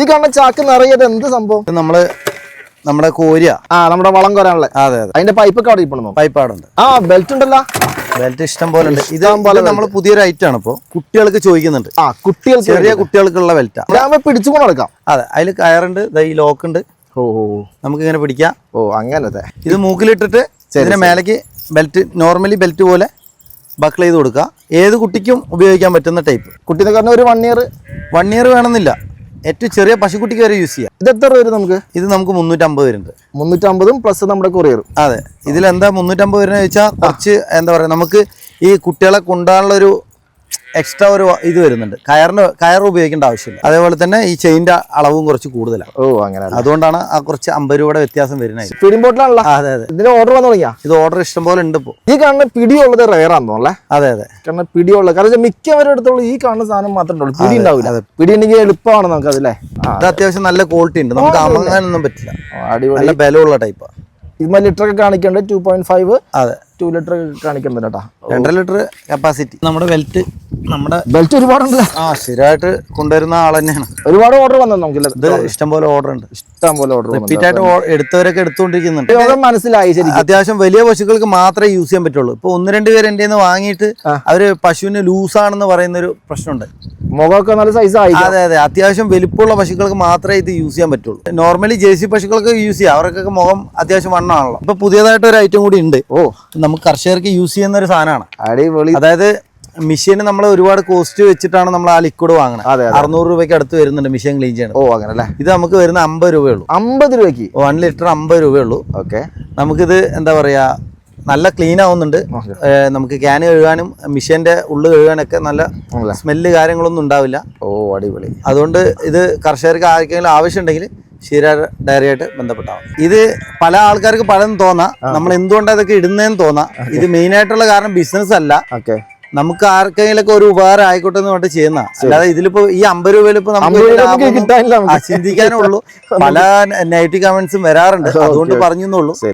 ഈ കാണുന്ന ചാക്ക് നിറയത് എന്ത് സംഭവം? നമ്മൾ നമ്മുടെ കോരിയ. ആ നമ്മുടെ വളം കൊരാനുള്ള. അതെ അതെ. അതിന്റെ പൈപ്പ് ഒക്കെ അവിടെ ഇപ്പോഴും പൈപ്പാടുണ്ട് ആ ബെൽറ്റ് ഉണ്ടല്ലോ. ബെൽറ്റ് ഇഷ്ടം പോലെ ഉണ്ട്. ഇതാകുമ്പോൾ നമ്മൾ പുതിയൊരു ഐറ്റം ആണ് ഇപ്പോൾ കുട്ടികൾക്ക് ചോദിക്കുന്നുണ്ട്. ആ കുട്ടികൾക്ക് ചെറിയ കുട്ടികൾക്കുള്ള ബെൽറ്റാ പിടിച്ചു പിടിച്ചുകൊണ്ട് നടക്കാം. അതെ അതിൽ കയറുണ്ട്. ഈ ലോക്ക് ഉണ്ട്. ഓ ഓ നമുക്ക് ഇങ്ങനെ പിടിക്കാം. ഓ അങ്ങനത്തെ ഇത് മൂക്കിലിട്ടിട്ട് ഇതിന്റെ മേലേക്ക് ബെൽറ്റ് നോർമലി ബെൽറ്റ് പോലെ ബക്കിൾ ചെയ്ത് കൊടുക്കുക ഏത് കുട്ടിക്കും ഉപയോഗിക്കാൻ പറ്റുന്ന ടൈപ്പ് കുട്ടി കുട്ടീനെ പറഞ്ഞാൽ ഒരു വൺ ഇയർ വൺ ഇയർ വേണമെന്നില്ല. ഏറ്റവും ചെറിയ പശുക്കുട്ടിക്ക് വരെ യൂസ് ചെയ്യാം. ഇത് എത്ര രൂപ വരും നമുക്ക്? ഇത് നമുക്ക് മുന്നൂറ്റമ്പത് വരുന്നുണ്ട് മുന്നൂറ്റമ്പതും പ്ലസ് നമ്മുടെ കൊറിയറും അതെ. ഇതിലെന്താ മുന്നൂറ്റമ്പത് വരുന്നത് വെച്ചാൽ കുറച്ച് എന്താ പറയുക നമുക്ക് ഈ കുട്ടികളെ കൊണ്ടുപോകാനുള്ള ഒരു എക്സ്ട്രാ ഒരു ഇത് വരുന്നുണ്ട്. കയറിന് കയർ ഉപയോഗിക്കേണ്ട ആവശ്യമില്ല. അതേപോലെ തന്നെ ഈ ചെയിന്റെ അളവും കുറച്ച് കൂടുതലാണ് ഓ അങ്ങനെ അതുകൊണ്ടാണ് ആ കുറച്ച് അമ്പത് രൂപയുടെ വ്യത്യാസം വരുന്നത് ബോട്ടിലാണല്ലോ അതെ അതെ. ഇതിന് ഓർഡർ വന്നു തുടങ്ങിയാ? ഇത് ഓർഡർ ഇഷ്ടം പോലെ ഉണ്ട് ഇപ്പോൾ ഈ കാണുന്ന പിടിയുള്ളത് റയർ ആണെന്ന് അല്ലേ? അതെ അതെ. കാരണം പിടിയുള്ളത്. കാരണം മിക്കവരുടെ അടുത്തുള്ള ഈ കാണുന്ന സാധനം മാത്രമേ ഉള്ളൂ. പിടി ഉണ്ടാവില്ല. അതെ. പിടി ഉണ്ടെങ്കിൽ എളുപ്പമാണ് നമുക്ക് അതല്ലേ അത് ഇത് അത്യാവശ്യം നല്ല ക്വാളിറ്റി ഉണ്ട്. നമുക്ക് അമങ്ങാനൊന്നും പറ്റില്ല. അടിപൊളി. നല്ല ബലമുള്ള ടൈപ്പാണ് ഇത് ലിറ്റർ ഒക്കെ കാണിക്കേണ്ടത് ടു പോയിന്റ് ഫൈവ് അതെ. ടു ലിറ്റർ കാണിക്കുന്നുണ്ട് കേട്ടോ രണ്ടര ലിറ്റർ കപ്പാസിറ്റി നമ്മുടെ ബെൽറ്റ് നമ്മുടെ ബെൽറ്റ് ഒരുപാടുണ്ടല്ലോ. ആ സ്ഥിരമായിട്ട് കൊണ്ടുവരുന്ന ആൾ തന്നെയാണ്. ഒരുപാട് ഓർഡർ വന്നു നമുക്കില്ല ഇത് ഇഷ്ടം പോലെ ഓർഡർ ഉണ്ട്. ഇഷ്ടം പോലെ ഓർഡർ റിപ്പീറ്റ് ആയിട്ട് എടുത്തവരൊക്കെ എടുത്തുകൊണ്ടിരിക്കുന്നുണ്ട്. മനസ്സിലായി ശരി അത്യാവശ്യം വലിയ പശുക്കൾക്ക് മാത്രമേ യൂസ് ചെയ്യാൻ പറ്റുള്ളൂ. ഇപ്പൊ ഒന്ന് രണ്ട് പേര് എന്റെ വാങ്ങിയിട്ട് അവർ പശുവിന് ലൂസാണെന്ന് പറയുന്ന ഒരു പ്രശ്നമുണ്ട്. മുഖമൊക്കെ നല്ല സൈസ് ആയി അതെ അതെ. അത്യാവശ്യം വലിപ്പമുള്ള പശുക്കൾക്ക് മാത്രമേ ഇത് യൂസ് ചെയ്യാൻ പറ്റുള്ളൂ. നോർമലി ജേഴ്സി പശുക്കൾക്ക് യൂസ് ചെയ്യാം. അവർക്കൊക്കെ മുഖം അത്യാവശ്യം വണ്ണമാണല്ലോ. ഇപ്പൊ പുതിയതായിട്ട് ഒരു ഐറ്റം കൂടി ഉണ്ട്. ഓ. നമുക്ക് കർഷകർക്ക് യൂസ് ചെയ്യുന്ന ഒരു സാധനമാണ്. അടിപൊളി. അതായത് മെഷീന് നമ്മൾ ഒരുപാട് കോസ്റ്റ് വെച്ചിട്ടാണ് നമ്മൾ ആ ലിക്വിഡ് വാങ്ങുന്നത് അതെ, അറുന്നൂറ് രൂപയ്ക്ക് അടുത്ത് വരുന്നുണ്ട് മെഷീൻ ക്ലീൻ ചെയ്യണം ഓ അങ്ങനെ അല്ലേ ഇത് നമുക്ക് വരുന്ന അമ്പത് രൂപയുള്ളൂ അമ്പത് രൂപയ്ക്ക്? വൺ ലിറ്റർ അമ്പത് രൂപയുള്ളൂ ഓക്കെ. നമുക്കിത് എന്താ പറയാ നല്ല ക്ലീൻ ആവുന്നുണ്ട്. നമുക്ക് ക്യാൻ കഴുകാനും മിഷീന്റെ ഉള്ളു കഴുകാനൊക്കെ നല്ല? സ്മെല്ല് കാര്യങ്ങളൊന്നും ഉണ്ടാവില്ല. ഓ അടിപൊളി. അതുകൊണ്ട് ഇത് കർഷകർക്ക് ആർക്കെങ്കിലും ആവശ്യമുണ്ടെങ്കിൽ ക്ഷീര ഡയറി ആയിട്ട് മതി. ഇത് പല ആൾക്കാർക്ക് പലതും തോന്നാം. നമ്മൾ എന്തുകൊണ്ടാണ് ഇതൊക്കെ ഇടുന്നതെന്ന് തോന്നാം. ഇത് മെയിൻ ആയിട്ടുള്ള കാരണം ബിസിനസ് അല്ല. ഓക്കെ. നമുക്ക് ആർക്കെങ്കിലൊക്കെ ഒരു ഉപകാരം ആയിക്കോട്ടെ എന്ന് പറഞ്ഞിട്ട് ചെയ്യുന്ന. അല്ലാതെ ഇതിലിപ്പോ ഈ അമ്പത് രൂപയിൽ ഇപ്പൊ നമുക്ക് അമ്പത് വലിയ രൂപ നമുക്ക് ലാഭമൊന്നും കിട്ടാനില്ല നമുക്ക്. ആ, ചിന്തിക്കാനേ ഉള്ളൂ. പല നെഗറ്റീവ് കമന്റ്സും വരാറുണ്ട്. അതുകൊണ്ട് പറഞ്ഞു എന്നുള്ളൂ